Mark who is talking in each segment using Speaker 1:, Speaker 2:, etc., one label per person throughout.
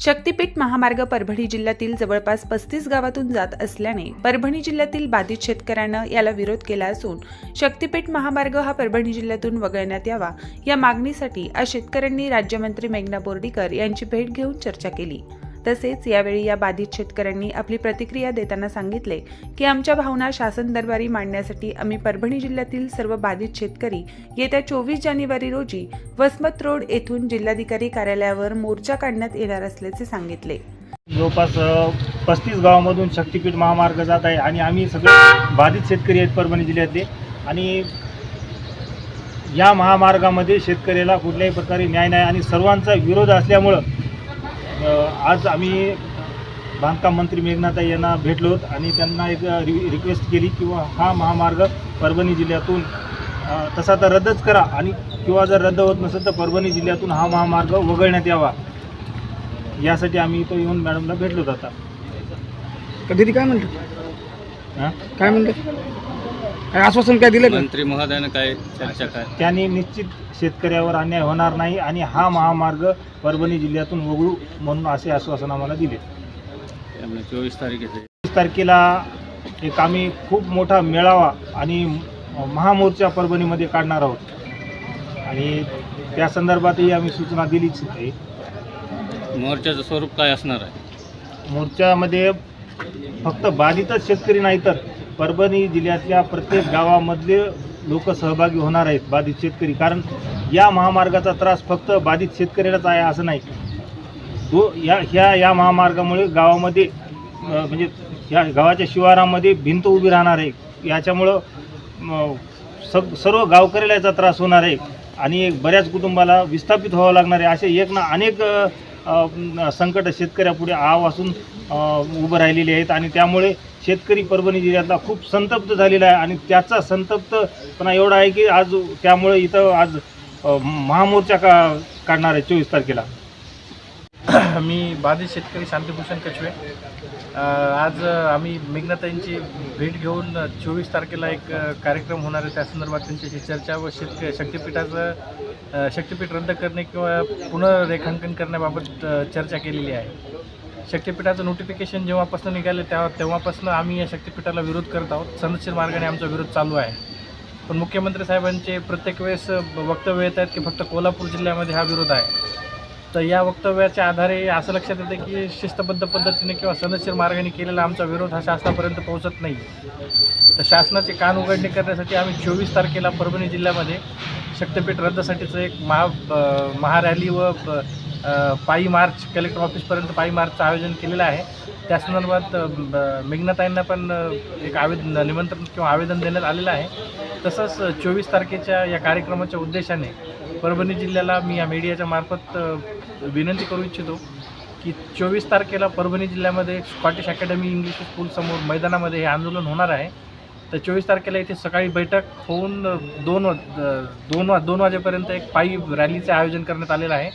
Speaker 1: शक्तीपीठ महामार्ग परभणी जिल्ह्यातील जवळपास पस्तीस गावातून जात असल्याने परभणी जिल्ह्यातील बाधित शेतकऱ्यांना याला विरोध केला असून शक्तीपीठ महामार्ग हा परभणी जिल्ह्यातून वगळण्यात यावा या मागणीसाठी आज शेतकऱ्यांनी राज्यमंत्री मेघना बोर्डीकर यांची भेट घेऊन चर्चा केली. तसेच यावेळी या बाधित शेतकऱ्यांनी आपली प्रतिक्रिया देताना सांगितले की आमच्या भावना शासन दरबारी मांडण्यासाठी आम्ही परभणी जिल्ह्यातील सर्व बाधित शेतकरी येत्या चोवीस जानेवारी रोजी वसमत रोड येथून जिल्हाधिकारी कार्यालयावर मोर्चा काढण्यात येणार असल्याचे सांगितले.
Speaker 2: जवळपास पस्तीस गावामधून शक्तीपीठ महामार्ग जात आहे आणि आम्ही सगळे बाधित शेतकरी आहेत परभणी जिल्ह्यातले. आणि या महामार्गामध्ये शेतकऱ्याला कुठल्याही प्रकारे न्याय नाही आणि सर्वांचा विरोध असल्यामुळं आज आम्ही बांधकाम मंत्री मेघनाताई यांना भेटलो आणि त्यांना एक रि रिक्वेस्ट केली किंवा हा महामार्ग परभणी जिल्ह्यातून तसा तर रद्दच करा आणि किंवा जर रद्द होत नसेल तर परभणी जिल्ह्यातून हा महामार्ग वगळण्यात यावा. यासाठी आम्ही इथं येऊन मॅडमला भेटलो आता.
Speaker 3: कधी काय म्हणतात?
Speaker 2: हां?
Speaker 3: काय म्हणतात? काय आश्वासन काय दिलं का?
Speaker 4: मंत्री महोदयानं काय चर्चा काय?
Speaker 2: त्यांनी निश्चित शेतकऱ्यावर अन्याय होणार नाही आणि हा महामार्ग परभणी जिल्ह्यातून वगळू म्हणून असे आश्वासन आम्हाला दिले.
Speaker 4: त्यामुळे चोवीस तारखेचे.
Speaker 2: वीस तारखेला एक आम्ही खूप मोठा मेळावा आणि महामोर्चा परभणीमध्ये काढणार आहोत. आणि त्या संदर्भातही आम्ही सूचना दिलीच आहे.
Speaker 4: मोर्चाचं स्वरूप काय असणार आहे?
Speaker 2: मोर्चामध्ये फक्त बाधितच शेतकरी नाही तर परभणी जिल्ह्यातल्या प्रत्येक गावामधले लोक सहभागी होणार आहेत बाधित शेतकरी. कारण या महामार्गाचा त्रास फक्त बाधित शेतकऱ्यालाच आहे असं नाही. तो या ह्या या महामार्गामुळे गावामध्ये म्हणजे या गावाच्या शिवारामध्ये भिंत उभी राहणार आहे. याच्यामुळं सग सर्व गावकऱ्याला याचा त्रास होणार आहे. आणि एक बऱ्याच कुटुंबाला विस्थापित व्हावं लागणार आहे. असे एक ना अनेक संकट शेतकऱ्यापुढे आव असून उभं राहिलेली आहेत आणि त्यामुळे शेतकरी परभणी जिल्ह्यातला खूप संतप्त झालेला आहे आणि त्याचा संतप्तपणा एवढा आहे की आज त्यामुळे इथं आज महामोर्चा का काढणार आहे चोवीस तारखेला.
Speaker 5: मी बाधित शेतकरी शांतिभूषण कछवे. आज आम्ही मेघनाताईंची भेट घेऊन चोवीस तारखेला एक कार्यक्रम होणार आहे. त्या संदर्भात त्यांच्याशी चर्चा व शेतक शक्तिपीठाचं शक्तिपीठ रद्द करणे किंवा पुनर्रेखांकन करण्याबाबत चर्चा केलेली आहे. शक्तिपीठाचं नोटिफिकेशन जेव्हापासून निघाले तेव्हा तेव्हापासून आम्ही या शक्तिपीठाला विरोध करत आहोत. संरक्षण मार्गाने आमचा विरोध चालू आहे. पण मुख्यमंत्री साहेबांचे प्रत्येक वेळेस वक्तव्य येत आहेत की फक्त कोल्हापूर जिल्ह्यामध्ये हा विरोध आहे. तर या वक्तव्याच्या आधारे असं लक्षात येतं की शिस्तबद्ध पद्धतीने किंवा सदस्य मार्गाने केलेला आमचा विरोध हा शासनापर्यंत पोहोचत नाही. तर शासनाचे कान उघडणी करण्यासाठी आम्ही चोवीस तारखेला परभणी जिल्ह्यामध्ये शक्तपीठ रद्दसाठीचं एक महा महारॅली व पायी मार्च कलेक्टर ऑफिसपर्यंत पायी मार्चचं आयोजन केलेलं आहे. त्या संदर्भात मेघनाताईंना पण एक आवेदन निमंत्रण किंवा आवेदन देण्यात आलेलं आहे. तसंच चोवीस तारखेच्या या कार्यक्रमाच्या उद्देशाने परभणी जिल्ह्याला मी या मीडियाच्या मार्फत विनंती करू इच्छितो की चोवीस तारखेला परभणी जिल्ह्यामध्ये स्कॉटिश अकॅडमी इंग्लिश स्कूलसमोर मैदानामध्ये हे आंदोलन होणार आहे. तर चोवीस तारखेला इथे सकाळी बैठक होऊन दोन वा- दोन वा दोन वाजेपर्यंत एक पायी रॅलीचे आयोजन करण्यात आलेलं आहे.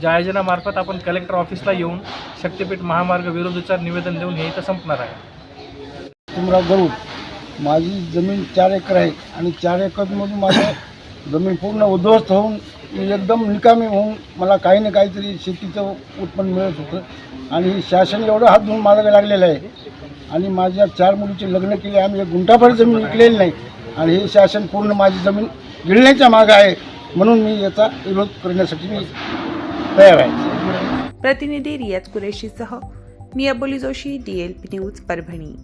Speaker 5: ज्या आयोजनामार्फत आपण कलेक्टर ऑफिसला येऊन शक्तीपीठ महामार्ग विरोधीचं निवेदन देऊन हे इथं संपणार आहे.
Speaker 3: तुमराव गरुड माझी जमीन चार एकर आहे आणि चार एकरमधून माझं जमीन पूर्ण उद्ध्वस्त होऊन मी एकदम निकामी होऊन मला काही ना काहीतरी शेतीचं उत्पन्न मिळत होतं. आणि हे शासन एवढं हात धुवून मार्ग लागलेलं आहे. आणि माझ्या चार मुलीचे लग्न केले आम्ही गुंठाभर जमीन विकलेली नाही. आणि हे शासन पूर्ण माझी जमीन गिळण्याच्या मागं आहे. म्हणून मी याचा विरोध करण्यासाठी मी तयार आहे.
Speaker 1: प्रतिनिधी रियाज कुरेशीसह मी अबोली जोशी डीएलपी न्यूज परभणी.